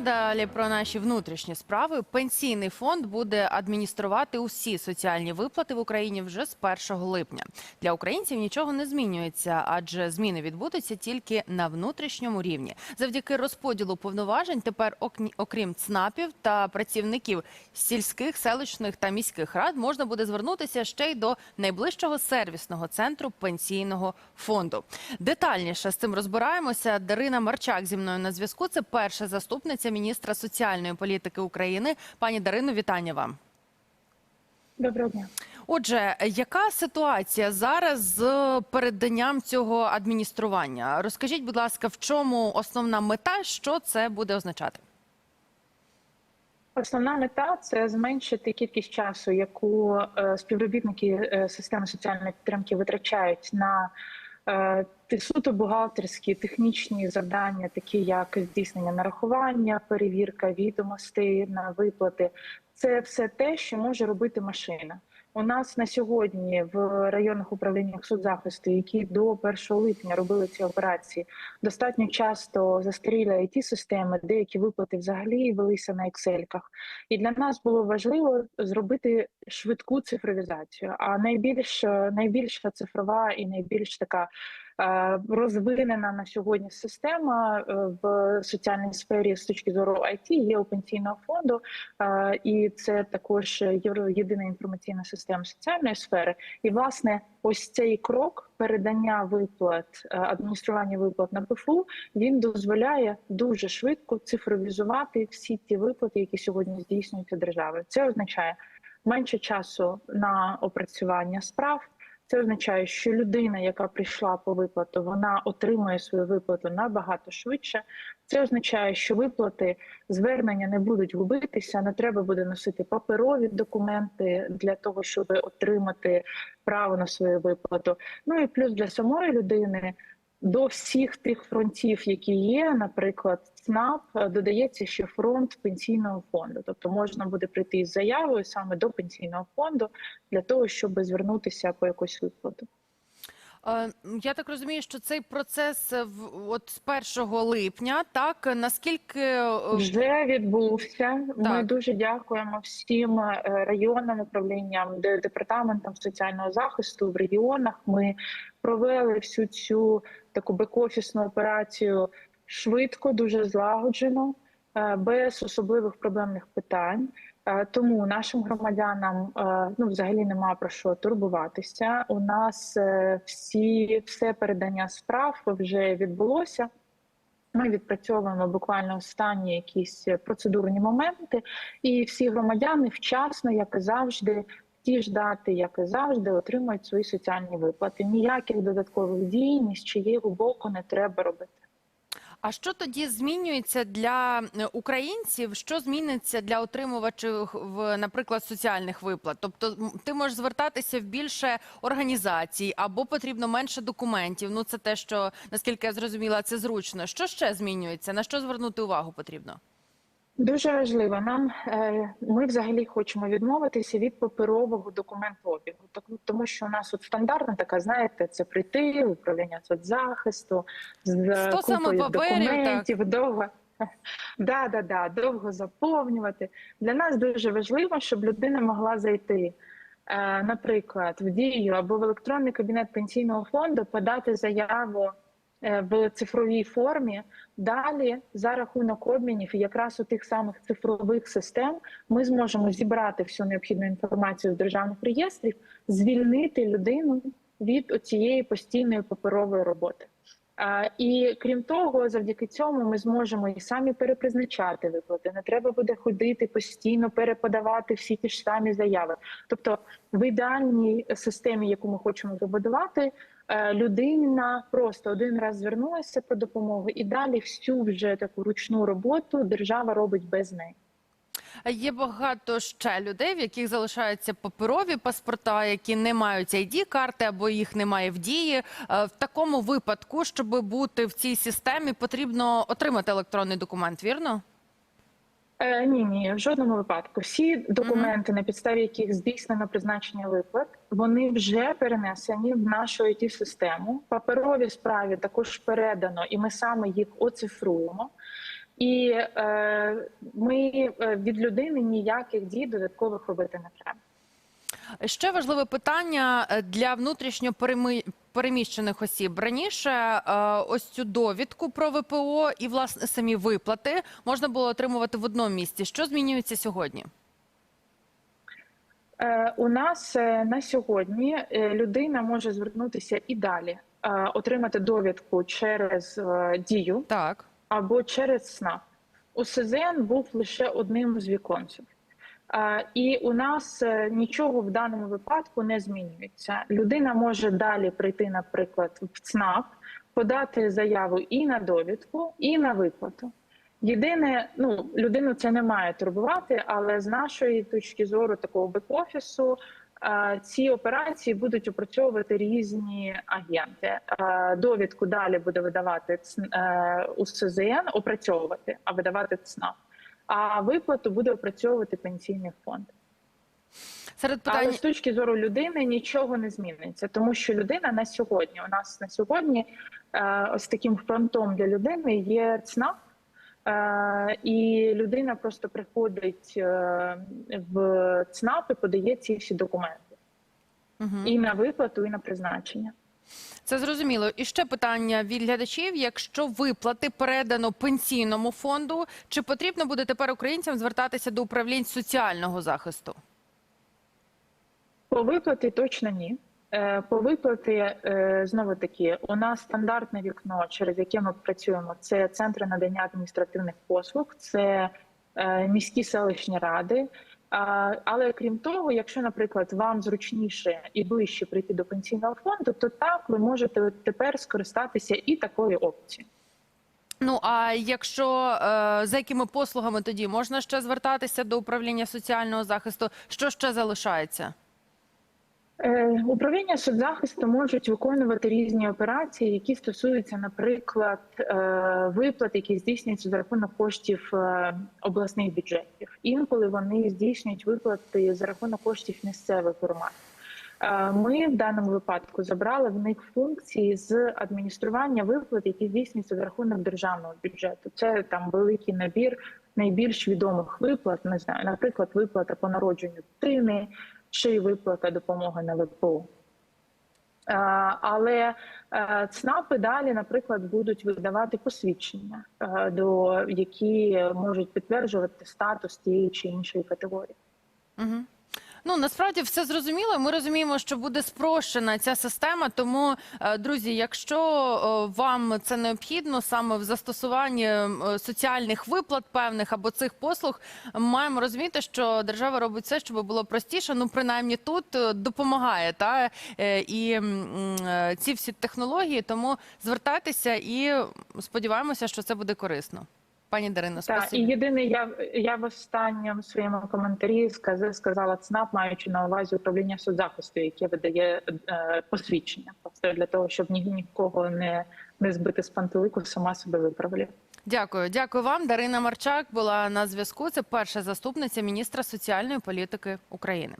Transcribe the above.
Далі про наші внутрішні справи. Пенсійний фонд буде адмініструвати усі соціальні виплати в Україні вже з 1 липня. Для українців нічого не змінюється, адже зміни відбудуться тільки на внутрішньому рівні. Завдяки розподілу повноважень тепер, окрім ЦНАПів та працівників сільських, селищних та міських рад, можна буде звернутися ще й до найближчого сервісного центру пенсійного фонду. Детальніше з цим розбираємося. Дарина Марчак зі мною на зв'язку. Це перша заступниця міністра соціальної політики України. Пані Дарино, вітання вам. Доброго дня. Отже, яка ситуація зараз з переданням цього адміністрування? Розкажіть, будь ласка, в чому основна мета, що це буде означати? Основна мета це зменшити кількість часу, яку е, співробітники е, системи соціальної підтримки витрачають на е, суто бухгалтерські технічні завдання, такі як здійснення нарахування, перевірка відомостей на виплати. Це все те, що може робити машина. У нас на сьогодні в районних управліннях соцзахисту, які до 1 липня робили ці операції, достатньо часто застаріли it системи деякі виплати взагалі велися на ексельках. І для нас було важливо зробити швидку цифровізацію. А найбільш найбільша цифрова і найбільш така е, розвинена на сьогодні система е, в соціальній сфері з точки зору IT є у пенсійного фонду, е, це також єдина інформаційна система соціальної сфери. І власне, ось цей крок передання виплат е, адміністрування виплат на ПФУ він дозволяє дуже швидко цифровізувати всі ті виплати, які сьогодні здійснюються державою. Це означає менше часу на опрацювання справ. Це означає, що людина, яка прийшла по виплату, вона отримує свою виплату набагато швидше. Це означає, що виплати звернення не будуть губитися, не треба буде носити паперові документи для того, щоб отримати право на свою виплату. Ну і плюс для самої людини до всіх тих фронтів, які є, наприклад, ЦНАП, е, додається ще фронт пенсійного фонду. Тобто можна буде прийти із заявою саме до пенсійного фонду для того, щоб звернутися по якусь виплату. Е, Я так розумію, що цей процес е, от з 1 липня, так наскільки Вже відбувся. Ми дуже дякуємо всім районним управлінням, де- департаментам соціального захисту в регіонах. Ми провели всю цю таку бек-офісну операцію швидко, дуже злагоджено, е, без особливих проблемних питань. Е, Тому нашим громадянам е, ну взагалі нема про що турбуватися. У нас всі все передання справ вже відбулося. Ми відпрацьовуємо буквально останні якісь процедурні моменти, і всі громадяни вчасно, як і завжди, ті ж дати, як і завжди, отримують свої соціальні виплати. Ніяких додаткових дій ні з чиєго боку не треба робити. А що тоді змінюється для е, українців? Що зміниться для отримувачів, наприклад, соціальних виплат? Тобто, ти можеш звертатися в більше організацій або потрібно менше документів. Ну це те, що наскільки я зрозуміла, це зручно. Що ще змінюється? На що звернути увагу потрібно? Дуже важливо. Нам е, ми взагалі хочемо відмовитися від паперового документообігу, так тому що у нас от стандартна така, знаєте, це прийти в управління соцзахисту з купою документів, довго да, да, да, довго заповнювати. Для нас дуже важливо, щоб людина могла зайти. е, Наприклад, в дію або в електронний кабінет пенсійного фонду подати заяву в цифровій формі. Далі за рахунок обмінів якраз у тих самих цифрових систем ми зможемо зібрати всю необхідну інформацію з державних реєстрів, звільнити людину від цієї постійної паперової роботи. І крім того, завдяки цьому ми зможемо і самі перепризначати виплати. Не треба буде ходити постійно переподавати всі ті ж самі заяви. Тобто, в ідеальній системі, яку ми хочемо забудувати, е, людина просто один раз звернулася по допомогу, і далі всю вже таку ручну роботу держава робить без неї. Є багато ще людей, в яких залишаються паперові паспорта, які не мають id карти або їх немає в дії. Е, В такому випадку, щоб бути в цій системі, потрібно отримати електронний документ. Вірно? Е, ні, ні, в жодному випадку. Всі документи, на підставі яких здійснено призначення виплат, вони вже перенесені в нашу it систему Паперові справі також передано, і ми саме їх оцифруємо. і е, ми е, від людини ніяких дій додаткових робити не треба. Ще важливе питання е, для внутрішньо переміщених осіб. Раніше е, ось цю довідку про ВПО і власне самі виплати можна було отримувати в одному місці. Що змінюється сьогодні? Е, У нас е, на сьогодні людина може звернутися і далі, отримати довідку через дію Так. або через СНАП. У СЗН був лише одним з віконців. І у нас е, нічого в даному випадку не змінюється. Людина може далі прийти, наприклад, в ЦНАП, подати заяву і на довідку, і на виплату. Єдине, ну людину це не має турбувати, але з нашої точки зору такого бек-офісу е, ці операції будуть опрацьовувати різні агенти. Е, Довідку далі буде видавати ЦН, е, у СЗН, опрацьовувати, а видавати ЦНАП. А виплату буде опрацьовувати пенсійний фонд. Серед Але з точки зору людини нічого не зміниться, тому що людина на сьогодні у нас на сьогодні е, ось таким фронтом для людини є ЦНАП. Е, і людина просто приходить е, в ЦНАП і подає ці всі документи Мгм. і на виплату, і на призначення. Це зрозуміло. І ще питання від глядачів: якщо виплати передано пенсійному фонду, чи потрібно буде тепер українцям звертатися до управлінь соціального захисту? По виплаті точно ні. Е, По виплаті е, знову таки у нас стандартне вікно, через яке ми працюємо. Це центри надання адміністративних послуг, це е, міські селищні ради. Але крім того, якщо, наприклад, вам зручніше і ближче прийти до пенсійного фонду, то так ви можете тепер скористатися і такою опцією. Ну а якщо е, за якими послугами тоді можна ще звертатися до управління соціального захисту? Що ще залишається? Е, Управління соцзахисту можуть виконувати різні операції, які стосуються, наприклад, е, виплат, які здійснюються за рахунок коштів е, обласних бюджетів. Інколи вони здійснюють виплати за рахунок коштів місцевих громад. Ми в даному випадку забрали в них функції з адміністрування виплат, які здійснюються за рахунок державного бюджету. Це там великий набір найбільш відомих виплат. Не знаю, наприклад, виплата по народженню дитини чи виплата допомоги на ВПО. Е, Але е, ЦНАПи далі, наприклад, будуть видавати посвідчення, е, до які можуть підтверджувати статус тієї чи іншої категорії. Угу. Ну насправді все зрозуміло. Ми розуміємо, що буде спрощена ця система. Тому, е, друзі, якщо е, вам це необхідно саме в застосуванні е, соціальних виплат певних або цих послуг, маємо розуміти, що держава робить все, щоб було простіше. Ну, принаймні тут допомагає та і ці всі технології. Тому звертайтеся і сподіваємося, що це буде корисно. Пані Дарино, Так, і єдине, я я в останньому своєму коментарі сказала, сказала ЦНАП, маючи на увазі управління соцзахисту, яке видає е, посвідчення. Просто для того, щоб ні, нікого не, не збити з пантелику, сама себе виправлю. Дякую, дякую вам. Дарина Марчак була на зв'язку. Це перша заступниця міністра соціальної політики України.